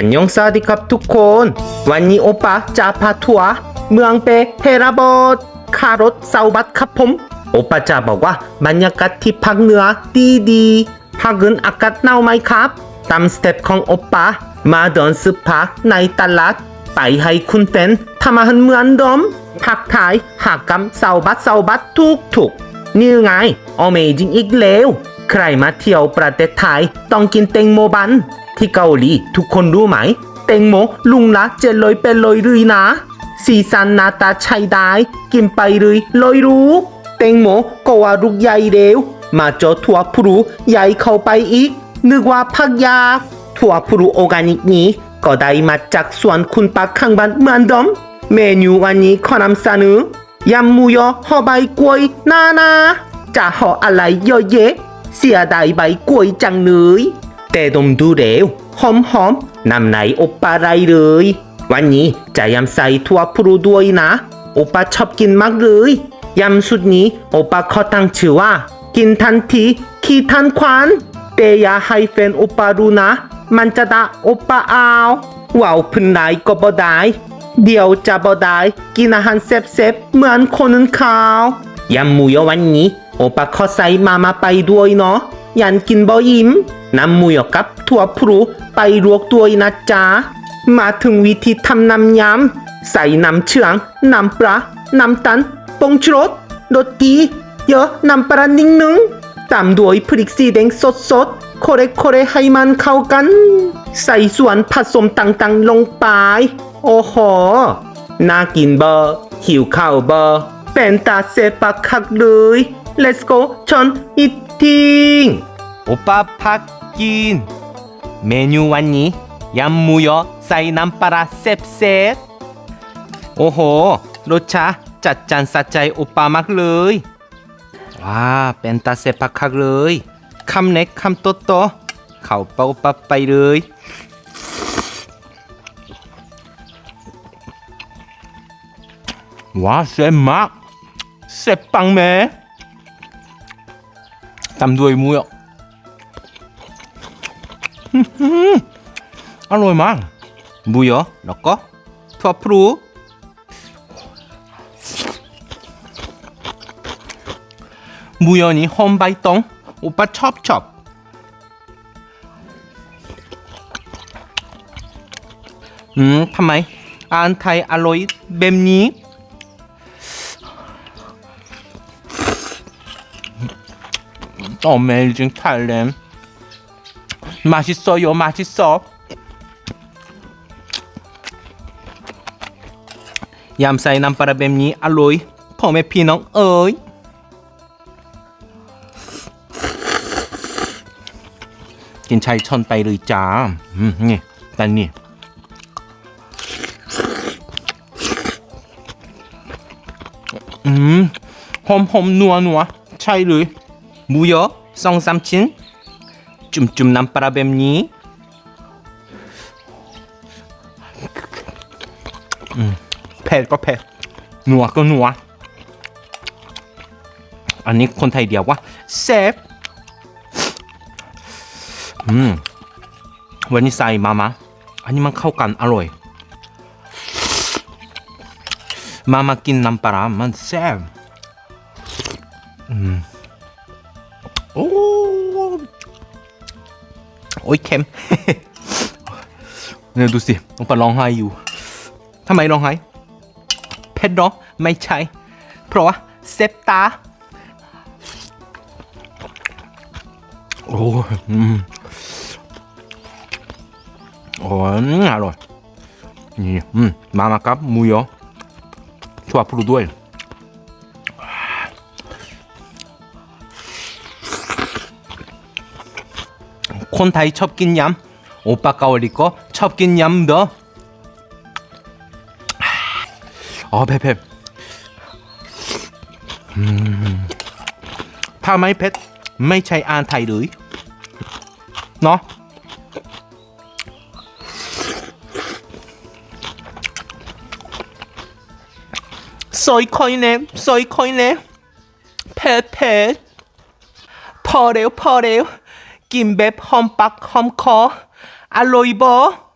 อันยองสวัสดีครับทุกคน วันนี้โอปาจะพาทัวร์เมืองเปเฮราบอดคารถเซาบัตครับผม โอปาจะบอกว่าบรรยากาศที่ภาคเหนือดีดีภาคอื่นอากาศหนาวไหมครับตามสเต็ปของโอปามาเดินซื้อผักในตลาดไปให้คุณแฟนทำอาหารเหมือนเดิมผักไทยหากกำเซาบัตเซาบัตทุกทุกนี่ไง Amazing อีกแล้ว ใครมาเที่ยวประเทศไทยต้องกินเต็งโมบัน ที่เกาหลี ทุกคนรู้ไหม เต็งโมลุงละเจดลอยเป็นลอยเลยนะ สีสันนาตาใช้ได้ กินไปเลยลอยรู้ เต็งโมก็ว่าลูกใหญ่เร็ว มาเจอถั่วพลูใหญ่เข้าไปอีก นึกว่าพักยา ถั่วพลูออร์แกนิกนี้ ก็ได้มาจากสวนคุณป้าข้างบ้านเหมือนเดิมเมนูวันนี้ขอนำเสนอยำมูยอห่อใบกล้วยนานาจะห่ออะไรเยอะแยะเสียดายใบกล้วยจังเลย แต่ดมดูเร็วหอมหอมน้ำไหนอบปาไรเลย วันนี้จะยำใส่ถั่วพลูด้วยนะ โอปาชอบกินมากเลยยำสุดนี้โอปาขาตั้งชื่อว่า กินทันทีขีทันควันแต่อย่าให้แฟนโอปารู้นะ มันจะด่าโอปาเอาว่าวพื้นไหนก็บ่ได้เดี๋ยวจะบ่ได้กินอาหารเซฟๆเหมือนคนอื่นเขายำหมูยอวันนี้ โอปาขอใส่มามาไปด้วยเนาะยันกินบ่ยิ้ม น้ำหมูยอกับถั่วพลูไปลวกด้วยนะจ๊ะ มาถึงวิธีทำน้ำยำใส่น้ำเชื่อง น้ำปลา น้ำตาลปงชูรสรสดี เยอะน้ำปลานิ่งนึงตามด้วยพริกสีแดงสดสดๆโคเรโคเรให้มันเข้ากัน ใส่ส่วนผสมต่างๆลงไป โอ้โห น่ากินเบอร์หิวข้าวเบอร์เป็นตาเซปักคักเลย let's go ชนอีทิง 오빠 팍 กิน เมนูวันนี้ยำหมูยอใส่น้ำปลาเซบเซบโอ้โห รสชาจัดจานสัจใจอุปามากเลย ว้า เป็นตาเซปพักเลยคำเน็กคำโตโตเข่าเป่าปไปเลย ว้าเซมากเซปังแม่ตำด้วยมูยอะอร่อยมากหมูยอแล้วก็ถั่วพลูหมูยอนี่หอมใบตองโอป้าชอบชอบอืมทำไมาชิโซโยมาชิโซยำใส่น้ำปลาแบบนี้อร่อยพ่อแม่พี่น้องเอ้ยกินชัยชนไปเลยจ้านี่แต่นี่อืมหอมหอมนัวนัวใช่เลยหมูเยอะสองสามชิ้น จุ่มจุ่มน้ำปลาแบบนี้เผ็ดก็เผ็ดหนัวก็หนัว อันนี้คนไทยเดียวว่าเซฟอืมวันนี้ใส่มามาอันนี้มันเข้ากันอร่อย มามากินน้ำปลามันแซ่บอืมโอ้ โอ้ยเค็มเนี่ยดูสิน้องปร้องไห้อยู่ทำไมร้องไห้เผ็ดเนาะไม่ใช่ เพราะว่าเซฟตา โอ้ยอืมโอ้อร่อยนี่อืมมามาครับมูยอถั่วพลูด้วย คนไทยชอบกินยำโอปาเกาหลีก็ชอบกินยำเด้ออ๋อเผ็ดๆอืมถ้าไม่ เผ็ดไม่ใช่อาห